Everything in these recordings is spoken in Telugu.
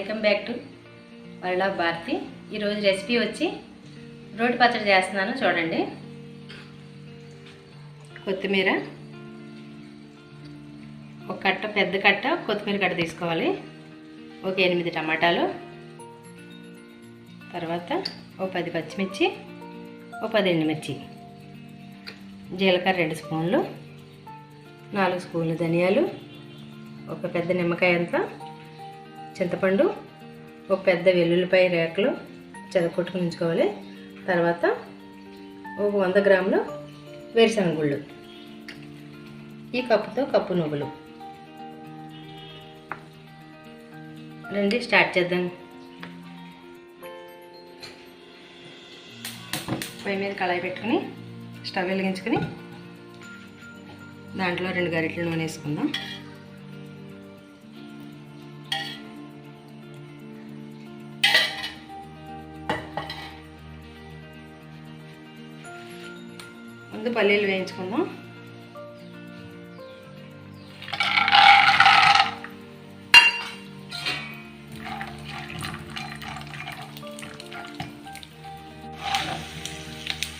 Welcome back to world of Bharathi. ఈరోజు రెసిపీ వచ్చి రోటి పచ్చడి చేస్తున్నాను చూడండి. కొత్తిమీర. ఒక కట్ట పెద్ద కట్ట కొత్తిమీర కట్ట తీసుకోవాలి. ఒక ఎనిమిది టమాటాలు. తర్వాత ఒక పది పచ్చిమిర్చి ఒక పది ఎండుమిర్చి. జీలకర్ర రెండు స్పూన్లు నాలుగు స్పూన్లు ధనియాలు ఒక పెద్ద నిమ్మకాయ అంతా. చింతపండు ఒక పెద్ద వెల్లుల్లిపాయ రేకలు చెదకొట్టుకుని ఉంచుకోవాలి తర్వాత ఒక వంద గ్రాములు వేరుశనగ గుళ్ళు. ఈ కప్పుతో కప్పు నువ్వులు. రండి స్టార్ట్ చేద్దాం. పొయ్యి మీద కళాయి పెట్టుకుని స్టవ్ వెలిగించుకుని దాంట్లో రెండు గరిటెలు నూనె వేసుకుందాం. ముందు పల్లీలు వేయించుకుందాం.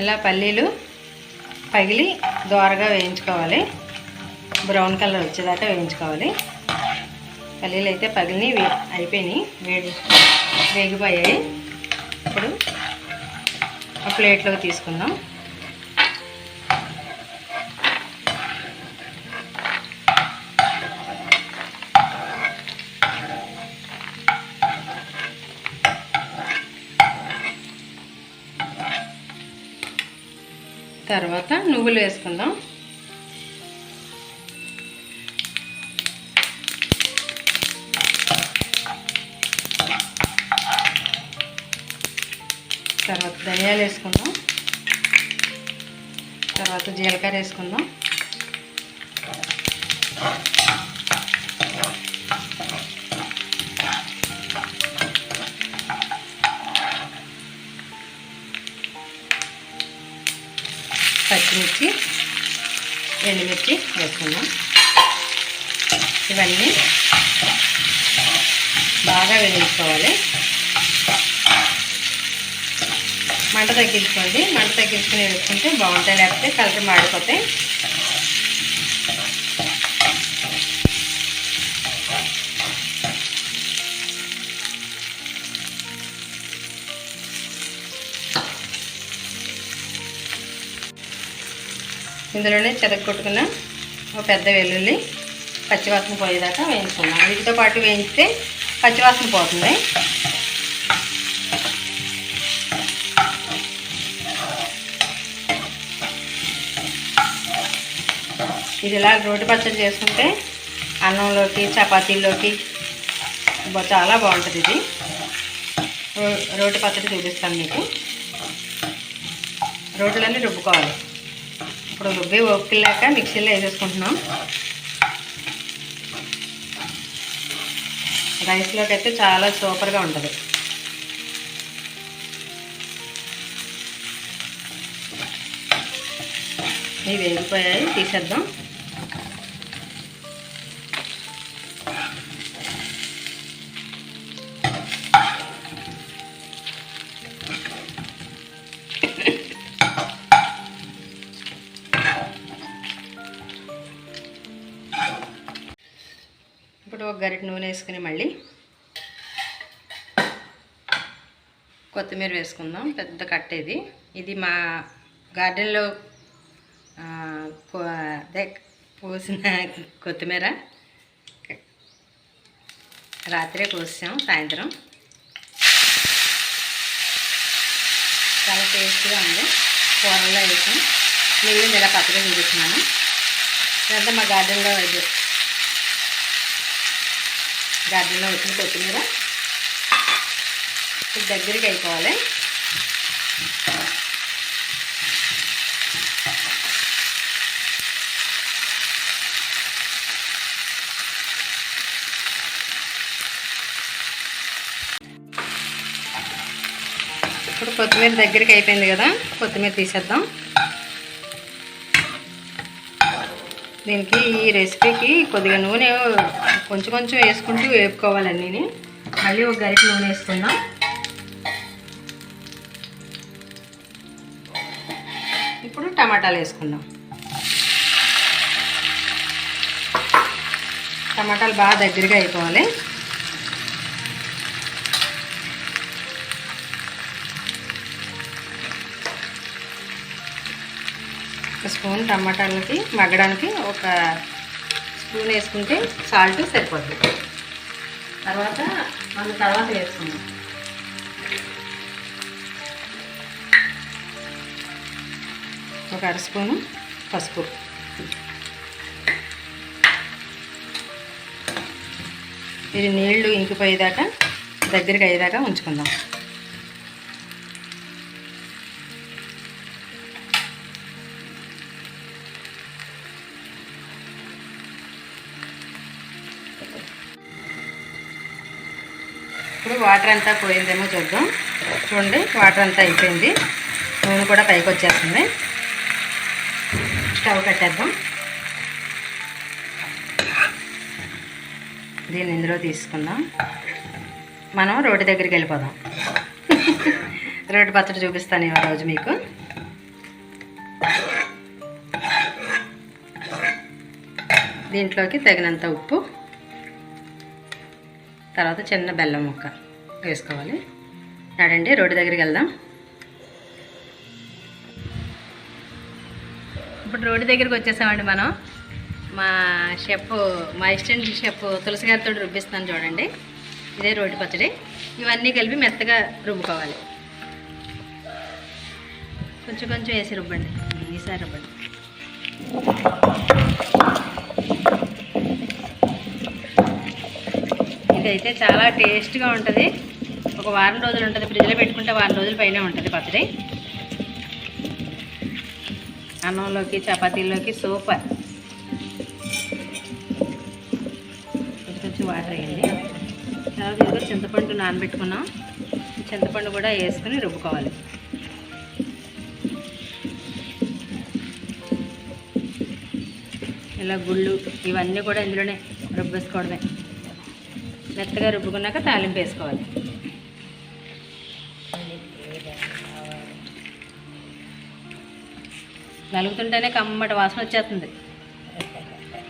ఇలా పల్లీలు పగిలి దోరగా వేయించుకోవాలి. బ్రౌన్ కలర్ వచ్చేదాకా వేయించుకోవాలి. పల్లీలు అయితే పగిలిని వే అయిపోయినాయి. వేడి వేగిపోయాయి. ఇప్పుడు ఒక ప్లేట్లోకి తీసుకుందాం. తర్వాత నువ్వులు వేసుకుందాం. తర్వాత ధనియాలు వేసుకుందాం. తర్వాత జీలకర్ర వేసుకుందాం. పచ్చిమిర్చి ఎండుమిర్చి వేసుకుందాం. ఇవన్నీ బాగా వేయించుకోవాలి. మంట తగ్గించుకోండి. మంట తగ్గించుకుని వేసుకుంటే బాగుంటాయి. లేకపోతే కలర్ మాడిపోతాయి ఇందులోనే చెదగొట్టుకున్న ఒక పెద్ద వెల్లుల్లి పచ్చివాసన పోయేదాకా వేయించుకున్నాం వీటితో పాటు వేయించితే పచ్చివాసన పోతుంది. ఇది ఇలా రోటి పచ్చడి చేసుకుంటే అన్నంలోకి చపాతీల్లోకి చాలా బాగుంటుంది ఇది. రో- రోటి పచ్చడి చూపిస్తాను మీకు. రోట్లన్నీ రుబ్బుకోవాలి. ఇప్పుడు రుబ్బి ఒప్పిల్లాక మిక్సీలో వేసేసుకుంటున్నాం. రైస్లోకి అయితే చాలా సూపర్గా ఉంటుంది. ఇవి వేగిపోయాయి తీసేద్దాం. ఇప్పుడు నూనె వేసుకుని మళ్ళీ కొత్తిమీర వేసుకుందాం. పెద్ద కట్టేది ఇది. ఇది మా గార్డెన్లో అదే కోసిన కొత్తిమీర. రాత్రే కోసాం సాయంత్రం. చాలా టేస్ట్గా ఉంది. కూరల్లో వేసాం. నేను ఇలా పచ్చగా చూపిస్తున్నాను. ఇదంతా మా గార్డెన్లో ఇది. గార్డెన్లో వచ్చిన కొత్తిమీర. ఇది దగ్గరికి అయిపోవాలి. ఇప్పుడు కొత్తిమీర దగ్గరికి అయిపోయింది కదా కొత్తిమీర తీసేద్దాం. దీనికి ఈ రెసిపీకి కొద్దిగా నూనె కొంచెం కొంచెం వేసుకుంటూ వేపుకోవాలండి మళ్ళీ ఒక గరిట నూనె వేసుకుందాం. ఇప్పుడు టమాటాలు వేసుకుందాం. టమాటాలు బాగా దగ్గరగా అయిపోవాలి. స్పూన్ టమాటాలకి మగ్గడానికి ఒక స్పూన్ వేసుకుంటే సాల్ట్ సరిపోతుంది తర్వాత మనం తర్వాత వేసుకుందాం. ఒక అర స్పూను పసుపు. ఇది నీళ్ళు ఇంకిపోయేదాకా దగ్గరికి అయ్యేదాకా ఉంచుకుందాం. ఇప్పుడు వాటర్ అంతా పోయిందేమో చూద్దాం. చూడండి వాటర్ అంతా అయిపోయింది. నూనె కూడా పైకి వచ్చేస్తుంది. స్టవ్ కట్టేద్దాం. దీన్ని ఇందులో తీసుకుందాం. మనం రోడ్డు దగ్గరికి వెళ్ళిపోదాం. రోడ్డు పచ్చడి చూపిస్తాను ఈ రోజు మీకు. దీంట్లోకి తగినంత ఉప్పు. తర్వాత చిన్న బెల్లం ముక్క వేసుకోవాలి. నాడండి రోడ్డు దగ్గరికి వెళ్దాం. ఇప్పుడు రోడ్డు దగ్గరికి వచ్చేసామండి మనం. మా షెఫ్ మా అసిస్టెంట్ షెఫ్ తులసి గారితో రుబ్బిస్తాను చూడండి. ఇదే రోడ్డు పచ్చడి. ఇవన్నీ కలిపి మెత్తగా రుబ్బుకోవాలి. కొంచెం కొంచెం వేసి రుబ్బండి. ఈసారి రుబ్బండి. ఇదైతే చాలా టేస్ట్గా ఉంటుంది. ఒక వారం రోజులు ఉంటుంది. ఫ్రిడ్జ్లో పెట్టుకుంటే వారం రోజుల పైన ఉంటుంది పచ్చడి. అన్నంలోకి చపాతీలోకి సూపర్. కొంచెం వాటర్ వేయండి. తర్వాత ఇదిగో చింతపండు నానబెట్టుకున్నాం. చింతపండు కూడా వేసుకుని రుబ్బుకోవాలి. ఇలా గుళ్ళు ఇవన్నీ కూడా ఇందులోనే రుబ్బేసుకోవడమే. మెత్తగా రుబ్బుకున్నాక తాలింపు వేసుకోవాలి. నలుగుతుంటేనే కమ్మటి వాసన వచ్చేస్తుంది.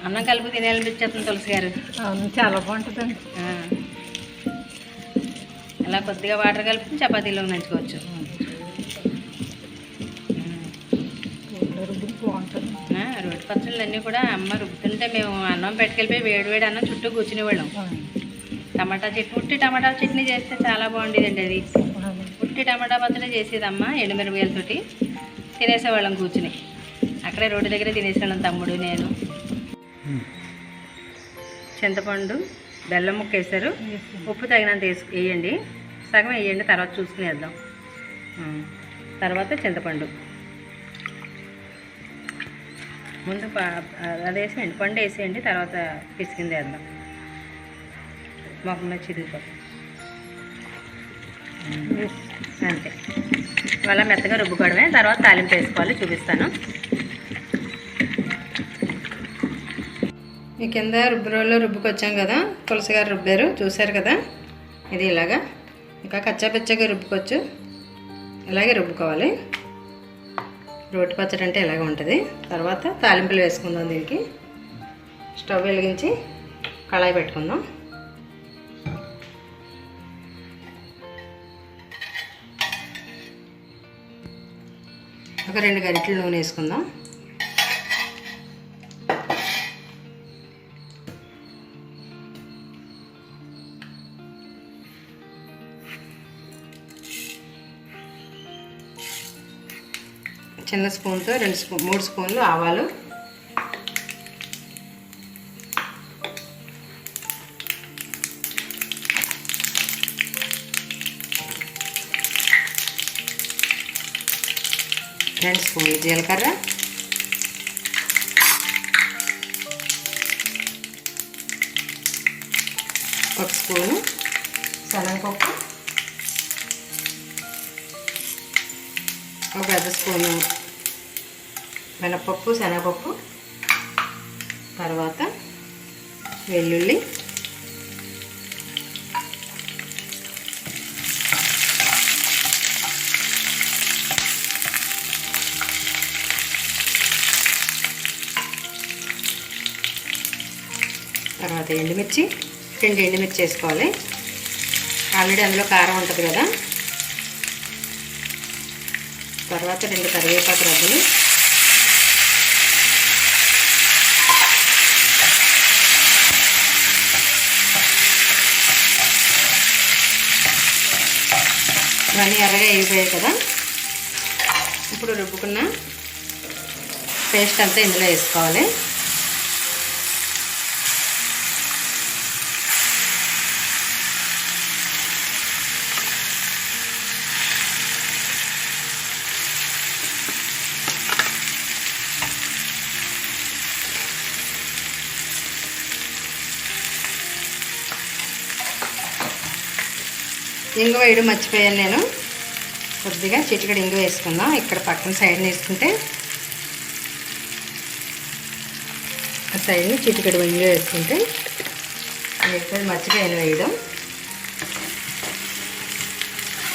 అన్నం కలిపి తినేయాలనిపించేస్తుంది తులసి గారు. అవును చాలా బాగుంటుందండి. అలా కొద్దిగా వాటర్ కలిపి చపాతీలో నంచుకోవచ్చు. రోటి పచ్చళ్ళు అన్నీ కూడా అమ్మ రుబ్బుతుంటే మేము అన్నం పెట్టుకెళ్ళిపోయి వేడి వేడి అన్నం చుట్టూ కూర్చునేవాళ్ళం. టమాటా చట్నీ ఉట్టి టమాటా చట్నీ చేస్తే చాలా బాగుండేదండి అది. ఉట్టి టమాటా పచ్చడి చేసేదమ్మా ఎండుమిరపకాయలతోటి. తినేసేవాళ్ళం కూర్చుని. అక్కడే రోడ్డు దగ్గర తినేసేవాళ్ళం తమ్ముడు నేను. చింతపండు బెల్లం ముక్క వేసారు ఉప్పు తగినంత వేసు వేయండి. సగం వేయండి తర్వాత చూసుకుని వేద్దాం. తర్వాత చింతపండు. ముందు అదేసేయండి అది వేసేయండి. పండు వేసేయండి తర్వాత పిసికింది వేద్దాం. మొక్క మీద చిరిగిపోతుంది అంతే. ఇవాళ మెత్తగా రుబ్బుకోవడమే. తర్వాత తాలింపు వేసుకోవాలి చూపిస్తాను. ఈ కింద రుబ్బురోలో రుబ్బుకొచ్చాం కదా తులసి గారు రుబ్బారు చూశారు కదా? ఇది ఇలాగా. ఇంకా కచ్చాపిచ్చగా రుబ్బుకోవచ్చు. ఇలాగే రుబ్బుకోవాలి. రోటి పచ్చడి అంటే ఇలాగే ఉంటుంది. తర్వాత తాలింపులు వేసుకుందాం దీనికి. స్టవ్ వెలిగించి కళాయి పెట్టుకుందాం. ఒక రెండు గంటలు నూనె వేసుకుందాం. చిన్న స్పూన్తో రెండు స్పూ మూడు స్పూన్లు ఆవాలు రెండు స్పూన్లు జీలకర్ర. ఒక స్పూను శనగపప్పు. ఒక పెద్ద స్పూను మినపప్పు శనగపప్పు. తర్వాత వెల్లుల్లి తర్వాత ఎండుమిర్చి రెండు ఎండుమిర్చి వేసుకోవాలి. ఆల్రెడీ అందులో కారం ఉంటుంది కదా. తర్వాత రెండు కరివేపాకు రబ్బులు ఇవన్నీ ఎర్రగా అయిపోయాయి కదా. ఇప్పుడు రుబ్బుకున్న పేస్ట్ అంతా ఇందులో వేసుకోవాలి. ఇంగు వేయడం మర్చిపోయాను నేను. కొద్దిగా చిటికడ ఇంగు వేసుకుందాం. ఇక్కడ పక్కన సైడ్ని వేసుకుంటే ఆ సైడ్ని చిటికడ ఇంగు వేసుకుంటే వేసేది మర్చిపోయాను వేయడం.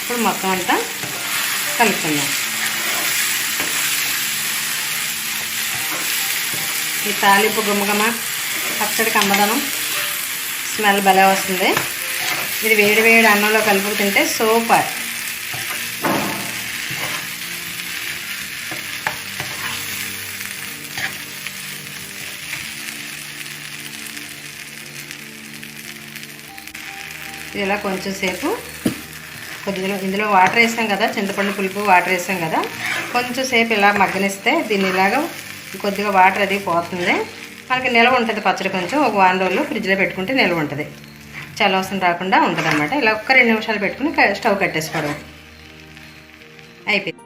ఇప్పుడు మొత్తం అంతా కలుపుకుందాం. ఈ తాలింపు గుమ్మగమ్మ పచ్చడి కమ్మదనం స్మెల్ భలే వస్తుంది. ఇది వేడి వేడి అన్నంలో కలుపు తింటే సూపర్. ఇది ఇలా కొంచెం సేపు కొద్దిగా ఇందులో వాటర్ వేసాం కదా చింతపండు పులుపు వాటర్ వేసాం కదా. కొంచెం సేపు ఇలా మగ్గనిస్తే దీన్ని ఇలాగా కొద్దిగా వాటర్ అది పోతుంది. మనకి నిల్వ ఉంటుంది పచ్చడి కొంచెం ఒక వారం రోజులు ఫ్రిడ్జ్లో పెట్టుకుంటే నిల్వ ఉంటుంది. చలవసం రాకుండా ఉంటుంది అనమాట ఇలా ఒక్క రెండు నిమిషాలు పెట్టుకుని స్టవ్ కట్టేసుకోవడం. అయిపోయింది.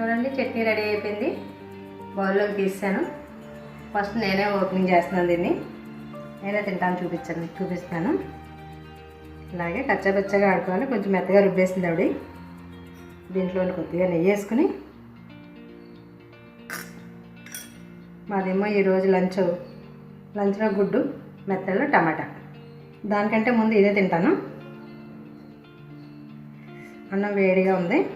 చూడండి చట్నీ రెడీ అయిపోయింది. బౌల్లోకి తీసాను. ఫస్ట్ నేనే ఓపెనింగ్ చేస్తున్నాను దీన్ని. నేనే తింటాను చూపించాను చూపిస్తాను అలాగే కచ్చాపచ్చగా ఆడుకోవాలి. కొంచెం మెత్తగా రుబ్బేసింది ఆవిడ. దీంట్లో కొద్దిగా నెయ్యి వేసుకుని. మాదేమో ఈరోజు లంచ్. లంచ్లో గుడ్డు మెత్తలో టమాటా. దానికంటే ముందు ఇదే తింటాను. అన్నం వేడిగా ఉంది.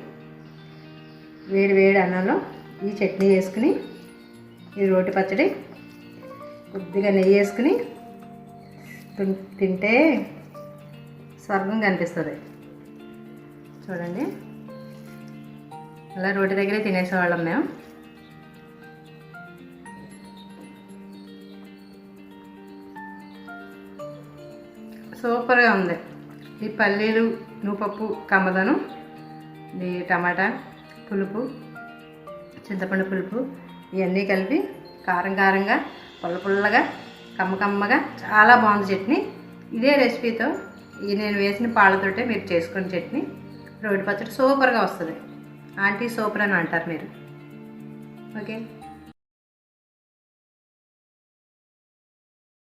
వేడి వేడి అన్నంలో ఈ చట్నీ వేసుకుని ఈ రోటి పచ్చడి కొద్దిగా నెయ్యి వేసుకుని తింటే స్వర్గం కనిపిస్తుంది. చూడండి. అలా రోటి దగ్గరే తినేసేవాళ్ళం మేము. సూపర్గా ఉంది. ఈ పల్లీలు నువ్వుపప్పు కమ్మదనం ఈ టమాటా పులుపు చింతపండు పులుపు ఇవన్నీ కలిపి కారం కారంగా పుల్ల పుల్లగా కమ్మ కమ్మగా చాలా బాగుంది చట్నీ. ఇదే రెసిపీతో ఈ నేను వేసిన పాలతోటే మీరు చేసుకున్న చట్నీ. రోడ్డు పచ్చడి సూపర్గా వస్తుంది. ఆంటీ సూపర్ అని అంటారు మీరు. ఓకే?